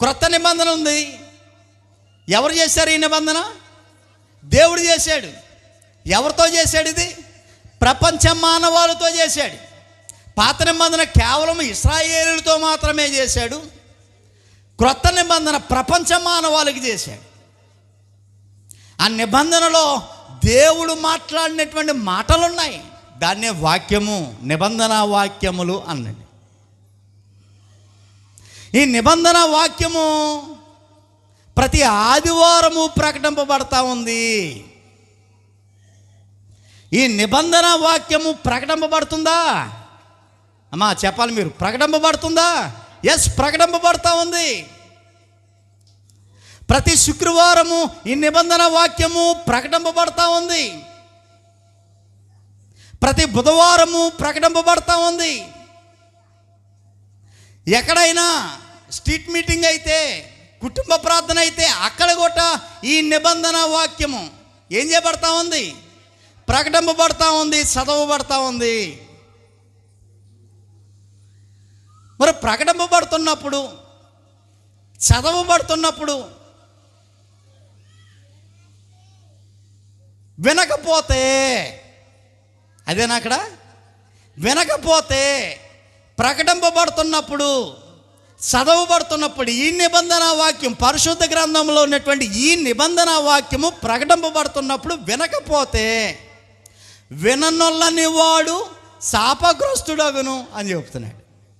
క్రొత్త నిబంధన ఉంది. ఎవరు చేశారు ఈ నిబంధన? దేవుడు చేశాడు. ఎవరితో చేశాడు ఇది? ప్రపంచ మానవాళితో చేశాడు. పాత నిబంధన కేవలం ఇస్రాయేలులతో మాత్రమే చేశాడు. క్రొత్త నిబంధన ప్రపంచ మానవాళికి చేశాడు. ఆ నిబంధనలో దేవుడు మాట్లాడినటువంటి మాటలు ఉన్నాయి దాన్నే వాక్యము నిబంధన వాక్యములు అన్నది. ఈ నిబంధన వాక్యము ప్రతి ఆదివారము ప్రకటింపబడతా ఉంది. ఈ నిబంధన వాక్యము ప్రకటింపబడుతుందా? అమ్మా చెప్పాలి మీరు. ప్రకటింపబడుతుందా? ఎస్ ప్రకటింపబడతా ఉంది. ప్రతి శుక్రవారము ఈ నిబంధన వాక్యము ప్రకటింపబడతా ఉంది. ప్రతి బుధవారము ప్రకటింపబడతా ఉంది. ఎక్కడైనా స్ట్రీట్ మీటింగ్ అయితే కుటుంబ ప్రార్థన అయితే అక్కడ కూడా ఈ నిబంధన వాక్యము. ఏం చేయబడతా ఉంది? ప్రకటింపబడతా ఉంది చదవబడతా ఉంది. మరి ప్రకటింపబడుతున్నప్పుడు చదవబడుతున్నప్పుడు వినకపోతే అదేనా అక్కడ? వినకపోతే ప్రకటింపబడుతున్నప్పుడు చదవబడుతున్నప్పుడు ఈ నిబంధన వాక్యం పరిశుద్ధ గ్రంథంలో ఉన్నటువంటి ఈ నిబంధన వాక్యము ప్రకటింపబడుతున్నప్పుడు వినకపోతే విననొల్లని వాడు శాపగ్రస్తుడగును అని చెప్తున్నాడు.